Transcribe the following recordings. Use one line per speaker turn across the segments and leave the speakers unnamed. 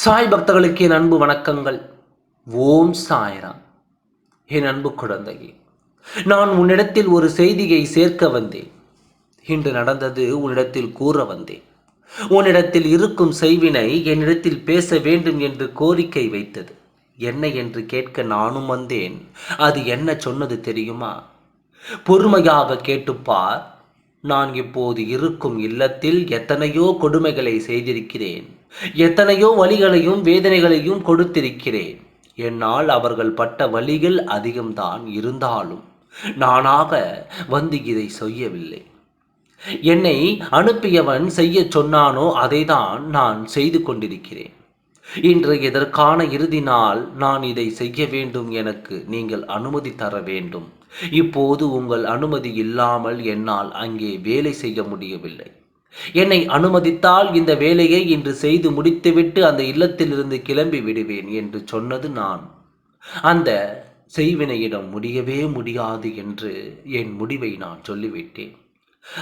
சாய் பக்தர்களுக்கு என் அன்பு வணக்கங்கள். ஓம் சாய்ரா என் அன்பு குழந்தையே நான் உன்னிடத்தில் ஒரு செய்தியை சேர்க்க வந்தேன். இன்று நடந்தது உன்னிடத்தில் கூற வந்தேன். உன்னிடத்தில் இருக்கும் செய்வினை என்னிடத்தில் பேச வேண்டும் என்று கோரிக்கை வைத்தது. என்ன என்று கேட்க நானும் வந்தேன். அது என்ன சொன்னது தெரியுமா? பொறுமையாக கேட்டுப்பார் நான் இப்போது இருக்கும் இல்லத்தில் எத்தனையோ கொடுமைகளை செய்திருக்கிறேன். எத்தனையோ வழிகளையும் வேதனைகளையும் கொடுத்திருக்கிறேன். என்னால் அவர்கள் பட்ட வழிகள் அதிகம்தான் இருந்தாலும் நானாக வந்து இதை செய்யவில்லை. என்னை அனுப்பியவன் செய்ய சொன்னானோ அதை தான் நான் செய்து கொண்டிருக்கிறேன். இன்று இதற்கான இறுதி நாள் நான் இதை செய்ய வேண்டும் எனக்கு நீங்கள் அனுமதி தர வேண்டும். இப்போது உங்கள் அனுமதி இல்லாமல் என்னால் அங்கே வேலை செய்ய முடியவில்லை. என்னை அனுமதித்தால் இந்த வேலையை இன்று செய்து முடித்துவிட்டு அந்த இல்லத்திலிருந்து கிளம்பி விடுவேன் என்று சொன்னது நான். அந்த செய்வினையிடம் முடியவே முடியாது என்று என் முடிவை நான் சொல்லிவிட்டேன்.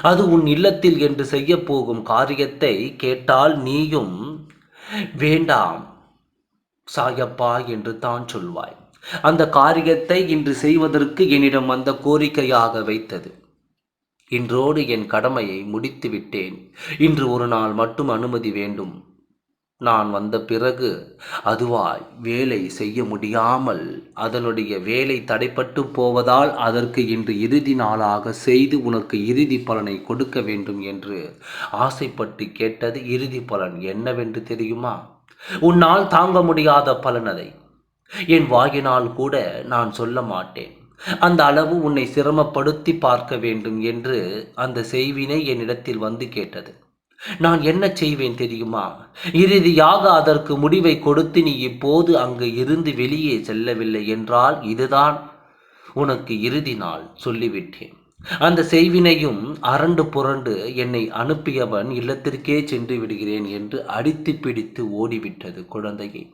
அது உன் இல்லத்தில் என்று செய்ய போகும் காரியத்தை கேட்டால் நீயும் வேண்டாம் சாயப்பா என்று தான் சொல்வாய். அந்த காரியத்தை இன்று செய்வதற்கு என்னிடம் அந்த கோரிக்கையாக வைத்தது. இன்றோடு என் கடமையை முடித்து விட்டேன் இன்று ஒரு நாள் மட்டும் அனுமதி வேண்டும். நான் வந்த பிறகு அதுவாய் வேலை செய்ய முடியாமல் அதனுடைய வேலை தடைப்பட்டு போவதால் அதற்கு இன்று இறுதி நாளாக செய்து உனக்கு இறுதி பலனை கொடுக்க வேண்டும் என்று ஆசைப்பட்டு கேட்டது இறுதி பலன் என்னவென்று தெரியுமா? உன்னால் தாங்க முடியாத பலன் அதை. என் வாயினால் கூட நான் சொல்ல மாட்டேன். அந்த அளவு உன்னை சிரமப்படுத்தி பார்க்க வேண்டும் என்று அந்த செய்வினை என்னிடத்தில் வந்து கேட்டது. நான் என்ன செய்வேன் தெரியுமா? இறுதியாக அதற்கு முடிவை கொடுத்து நீ இப்போது அங்கு இருந்து வெளியே செல்லவில்லை என்றால் இதுதான் உனக்கு இறுதி நாள் சொல்லிவிட்டேன். அந்த செய்வினையும் அரண்டு புரண்டு என்னை அனுப்பியவன் இல்லத்திற்கே சென்று விடுகிறேன் என்று அடித்து பிடித்து ஓடிவிட்டது குழந்தையை.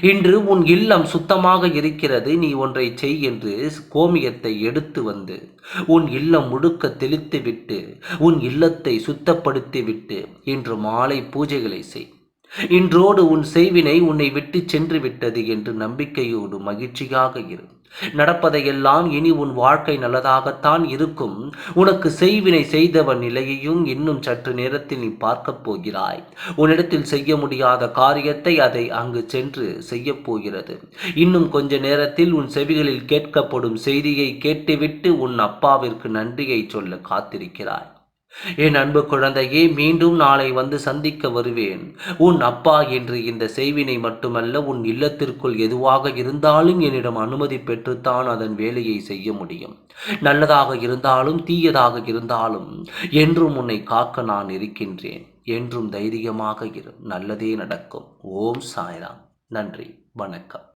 இன்று உன் இல்லம் சுத்தமாக இருக்கிறது நீ ஒன்றை செய் என்று கோமியத்தை எடுத்து வந்து உன் இல்லம் முழுக்க தெளித்துவிட்டு உன் இல்லத்தை சுத்தப்படுத்திவிட்டு இன்று மாலை பூஜைகளை செய். இன்றோடு உன் செய்வினை உன்னை விட்டு சென்று விட்டது என்று நம்பிக்கையோடு மகிழ்ச்சியாக இரு. நடப்பதையெல்லாம் இனி உன் வாழ்க்கை நல்லதாகத்தான் இருக்கும். உனக்கு செய்வினை செய்தவன் நிலையையும் இன்னும் சற்று நேரத்தில் நீ பார்க்கப் போகிறாய். உன்னிடத்தில் செய்ய முடியாத காரியத்தை அதை அங்கு சென்று செய்ய போகிறது. இன்னும் கொஞ்ச நேரத்தில் உன் செவிகளில் கேட்கப்படும் செய்தியை கேட்டுவிட்டு உன் அப்பாவிற்கு நன்றியை சொல்ல காத்திருக்கிறாய். என் அன்பு குழந்தையே மீண்டும் நாளை வந்து சந்திக்க வருவேன். உன் அப்பா என்று இந்த செய்வினை மட்டுமல்ல உன் இல்லத்திற்குள் எதுவாக இருந்தாலும் என்னிடம் அனுமதி பெற்றுத்தான் அதன் வேலையை செய்ய முடியும். நல்லதாக இருந்தாலும் தீயதாக இருந்தாலும் என்றும் உன்னை காக்க நான் இருக்கின்றேன். என்றும் தைரியமாக இரு. நல்லதே நடக்கும். ஓம் சாய்ராம். நன்றி. வணக்கம்.